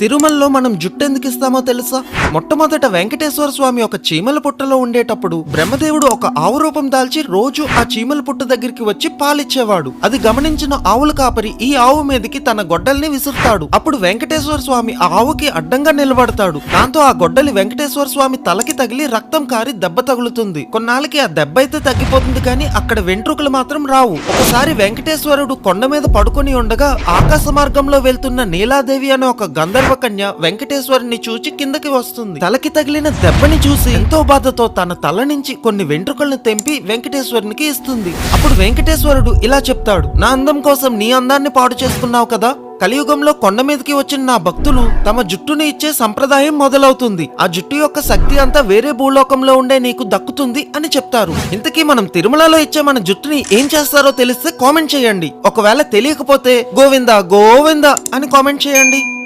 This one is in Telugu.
తిరుమలలో మనం జుట్టు ఎందుకు ఇస్తామో తెలుసా? మొట్టమొదట వెంకటేశ్వర స్వామి ఒక చీమల పుట్టలో ఉండేటప్పుడు బ్రహ్మదేవుడు ఒక ఆవు రూపం దాల్చి రోజు ఆ చీమల పుట్ట దగ్గరికి వచ్చి పాలిచ్చేవాడు. అది గమనించిన ఆవుల కాపరి ఈ ఆవు మీదకి తన గొడ్డల్ని విసురుతాడు. అప్పుడు వెంకటేశ్వర స్వామి ఆ ఆవుకి అడ్డంగా నిలబడతాడు. దాంతో ఆ గొడ్డలి వెంకటేశ్వర స్వామి తలకి తగిలి రక్తం కారి దెబ్బ తగులుతుంది. కొన్నాళ్ళకి ఆ దెబ్బ అయితే తగ్గిపోతుంది కానీ అక్కడ వెంట్రుకలు మాత్రం రావు. ఒకసారి వెంకటేశ్వరుడు కొండ మీద పడుకొని ఉండగా ఆకాశ మార్గంలో వెళ్తున్న నీలాదేవి అనే ఒక గంధర్వ కన్య వెంకటేశ్వరుని చూచి కిందకి వస్తుంది. తలకి తగిలిన దెబ్బని చూసి ఎంతో బాధతో తన తల నుంచి కొన్ని వెంట్రుకలను తెంపి వెంకటేశ్వరునికి ఇస్తుంది. అప్పుడు వెంకటేశ్వరుడు ఇలా చెప్తాడు నా అందం కోసం నీ అందాన్ని పాడు చేసుకున్నావు కదా? కలియుగంలో కొండ మీదకి వచ్చిన నా భక్తులు తమ జుట్టుని ఇచ్చే సంప్రదాయం మొదలవుతుంది. ఆ జుట్టు యొక్క శక్తి అంతా వేరే భూలోకంలో ఉండే నీకు దక్కుతుంది అని చెప్తారు. ఇంతకీ మనం తిరుమలలో ఇచ్చే మన జుట్టుని ఏం చేస్తారో తెలిస్తే కామెంట్ చేయండి. ఒకవేళ తెలియకపోతే గోవిందా గోవిందా అని కామెంట్ చేయండి.